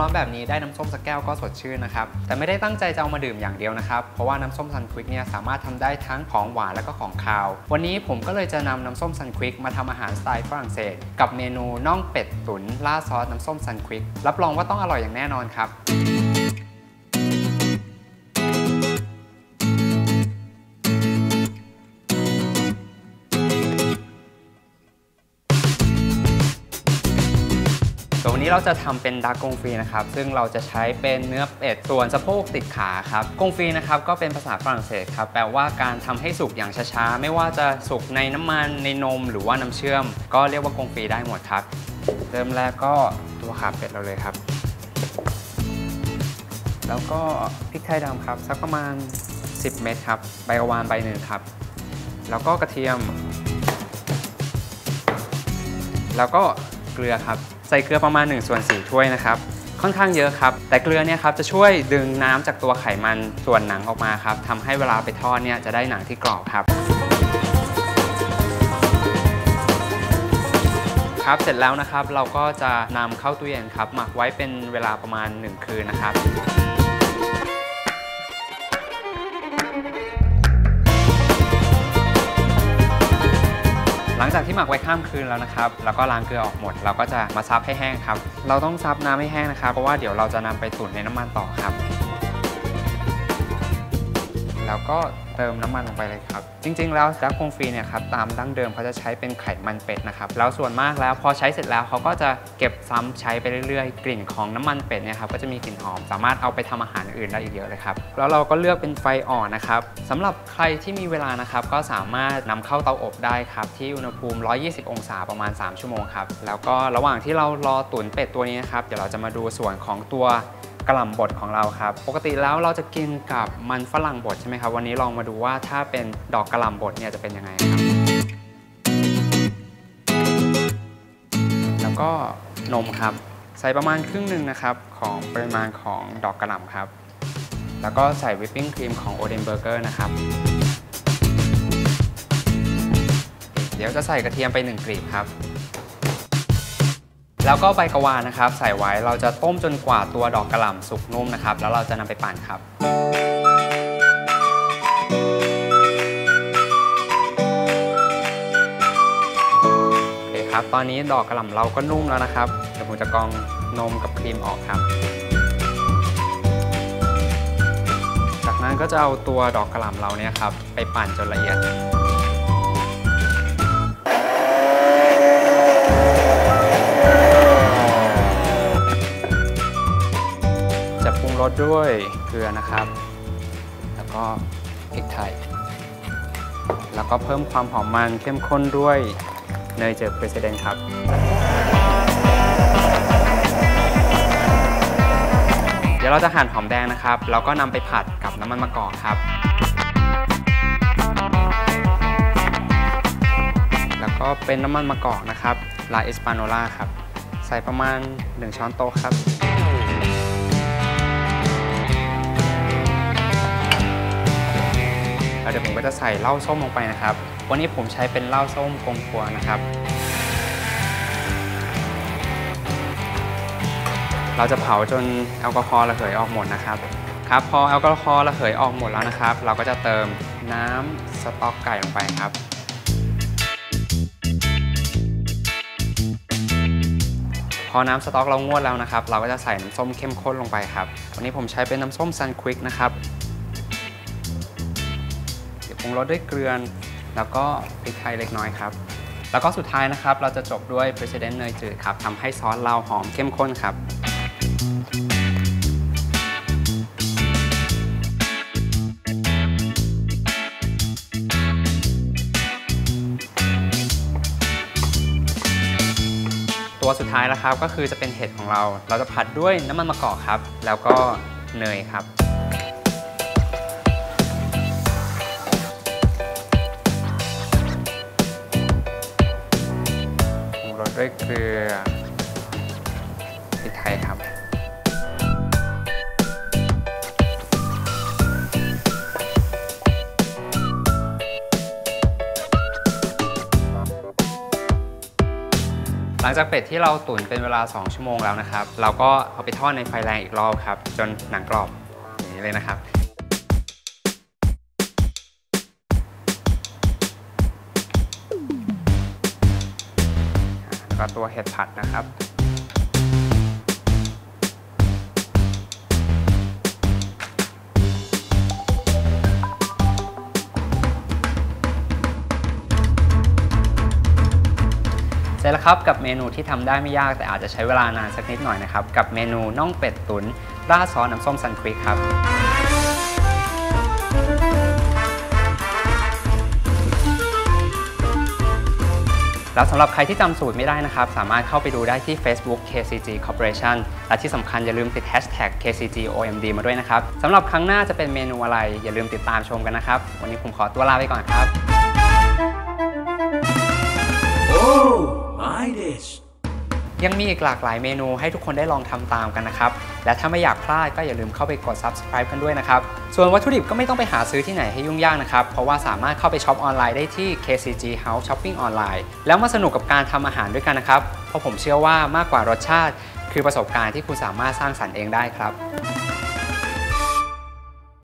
ร้อนๆแบบนี้ได้น้ำส้มสักแก้วก็สดชื่นนะครับ แต่ไม่ได้ตั้งใจจะเอามาดื่มอย่างเดียวนะครับ เพราะว่าน้ำส้มซันควิกเนี่ยสามารถทำได้ทั้งของหวานและก็ของคาว วันนี้ผมก็เลยจะนำน้ำส้มซันควิกมาทำอาหารสไตล์ฝรั่งเศส กับเมนูน่องเป็ดตุ๋นล่าซอสน้ำส้มซันควิกรับรองว่าต้องอร่อยอย่างแน่นอนครับ ส่วนวันนี้เราจะทำเป็นดาร์กกงฟรีนะครับ ซึ่งเราจะใช้เป็นเนื้อเป็ดส่วนสะโพกติดขาครับกงฟรีนะครับก็เป็นภาษาฝรั่งเศสครับแปลว่าการทำให้สุกอย่างช้าๆ ไม่ว่าจะสุกในน้ำมันในนมหรือว่าน้ำเชื่อม ก็เรียกว่ากงฟรีได้หมดครับ เริ่มแรกก็ตัวขาเป็ดเราเลยครับ แล้วก็พริกไทยดำครับ สักประมาณ 10 เม็ดครับ ใบกระวานใบหนึ่งครับ แล้วก็กระเทียม แล้วก็เกลือครับ ส่เกลือประมาณ1ส่วน4ถ้วยนะครับค่อนข้างเยอะครับ แต่เกลือเนี่ยครับจะช่วยดึงน้ำจากตัวไขมันส่วนหนังออกมาครับทำให้เวลาไปทอดเนี่ยจะได้หนังที่กรอบครับครับเสร็จแล้วนะครับเราก็จะนำเข้าตู้เย็นครับหมักไว้เป็นเวลาประมาณ 1 คืนนะครับ จากที่หมักไว้ข้ามคืนแล้วนะครับ แล้วก็ล้างเกลือออกหมด เราก็จะมาซับให้แห้งครับ เราต้องซับน้ำให้แห้งนะครับ เพราะว่าเดี๋ยวเราจะนำไปตุ๋นในน้ำมันต่อครับ แล้วก็เติมน้ำมันลงไปเลยครับ จริง ๆ แล้วดักคงฟรีเนี่ยครับตามดั้งเดิมเขาจะใช้เป็นไขมันเป็ดนะครับแล้วส่วนมากแล้วพอใช้เสร็จแล้วเขาก็จะเก็บซ้ำใช้ไปเรื่อยๆ กลิ่นของน้ำมันเป็ดเนี่ยครับก็จะมีกลิ่นหอม สามารถเอาไปทำอาหารอื่นได้อีกเยอะเลยครับแล้วเราก็เลือกเป็นไฟอ่อนนะครับสำหรับใครที่มีเวลานะครับก็สามารถนำเข้าเตาอบได้ครับที่อุณหภูมิ 120 องศาประมาณ 3 ชั่วโมงครับแล้วก็ระหว่างที่เรารอตุ๋นเป็ดตัวนี้นะครับเดี๋ยวเราจะมาดูส่วนของตัว กระหล่ำบดของเราครับ ปกติแล้วเราจะกินกับมันฝรั่งบดใช่ไหมครับ วันนี้ลองมาดูว่าถ้าเป็นดอกกระหล่ำบดเนี่ยจะเป็นยังไงครับ แล้วก็นมครับ ใส่ประมาณครึ่งหนึ่งนะครับ ของปริมาณของดอกกระหล่ำครับ แล้วก็ใส่วิปปิ้งครีมของโอเดนเบอร์เกอร์นะครับ เดี๋ยวจะใส่กระเทียมไป1กลีบครับ แล้วก็ใบกะวานนะครับ ใส่ไว้เราจะต้มจนกว่าตัวดอกกระหล่ำสุกนุ่มนะครับ แล้วเราจะนำไปปั่นครับ โอเคครับ ตอนนี้ดอกกระหล่ำเราก็นุ่มแล้วนะครับ เดี๋ยวผมจะกรองนมกับครีมออกครับ จากนั้นก็จะเอาตัวดอกกระหล่ำเราเนี่ยครับไปปั่นจนละเอียด งรสด้วยเกลือนะครับ แล้วก็พริกไทย แล้วก็เพิ่มความหอมมันเข้มข้นด้วยเนยเจอ President ครับ เดี๋ยวเราจะหั่นหอมแดงนะครับ แล้วก็นำไปผัดกับน้ำมันมะกอกครับ แล้วก็เป็นน้ำมันมะกอกนะครับลาเอสปาโนล่าครับ ใส่ประมาณ 1 ช้อนโต๊ะครับ ดี๋ยวผมก็จะใส่เหล้าส้มลงไปนะครับ วันนี้ผมใช้เป็นเหล้าส้มกงกัวนะครับ เราจะเผาจนแอลกอฮอล์ระเหยออกหมดนะครับครับพอแอลกอฮอล์ระเหยออกหมดแล้วนะครับ เราก็จะเติมน้ำสต๊อกไก่ลงไปครับ พอน้ำสต๊อกเรางวดแล้วนะครับ เราก็จะใส่น้ำส้มเข้มข้นลงไปครับ วันนี้ผมใช้เป็นน้ำส้มซันควิกนะครับ รุงรสด้วยเกลือแล้วก็พริกไทยเล็กน้อยครับ แล้วก็สุดท้ายนะครับ เราจะจบด้วย President เนยจืดครับทำให้ซอสเราหอมเข้มข้นครับ ตัวสุดท้ายแล้วครับก็คือจะเป็นเห็ดของเรา เราจะผัดด้วยน้ำมันมะกอกครับ แล้วก็เนยครับ ด้วยเกลือพริกไทยครับ หลังจากเป็ดที่เราตุ๋นเป็นเวลา 2 ชั่วโมงแล้วนะครับ เราก็เอาไปทอดในไฟแรงอีกรอบครับ จนหนังกรอบอย่างนี้เลยนะครับ แล้วก็ตัวเห็ดผัดนะครับเสร็จแล้วครับกับเมนูที่ทำได้ไม่ยากแต่อาจจะใช้เวลานานสักนิดหน่อยนะครับ กับเมนูน่องเป็ดตุ๋นราดซอสน้ำส้มซันควิกครับ แล้วสำหรับใครที่จำสูตรไม่ได้นะครับ สามารถเข้าไปดูได้ที่ Facebook KCG Corporation และที่สำคัญอย่าลืมติด Hashtag KCGOMD มาด้วยนะครับสำหรับครั้งหน้าจะเป็นเมนูอะไร อย่าลืมติดตามชมกันนะครับ วันนี้ผมขอตัวลาไปก่อนครับ Oh, my dish. ยังมีอีกหลากหลายเมนูให้ทุกคนได้ลองทำตามกันนะครับ และถ้าไม่อยากพลาดก็อย่าลืมเข้าไปกด subscribe กันด้วยนะครับ ส่วนวัตถุดิบก็ไม่ต้องไปหาซื้อที่ไหนให้ยุ่งยากนะครับ เพราะว่าสามารถเข้าไปช็อปออนไลน์ได้ที่ KCG House Shopping Online แล้วมาสนุกกับการทำอาหารด้วยกันนะครับ เพราะผมเชื่อว่ามากกว่ารสชาติ คือประสบการณ์ที่คุณสามารถสร้างสรรค์เองได้ครับ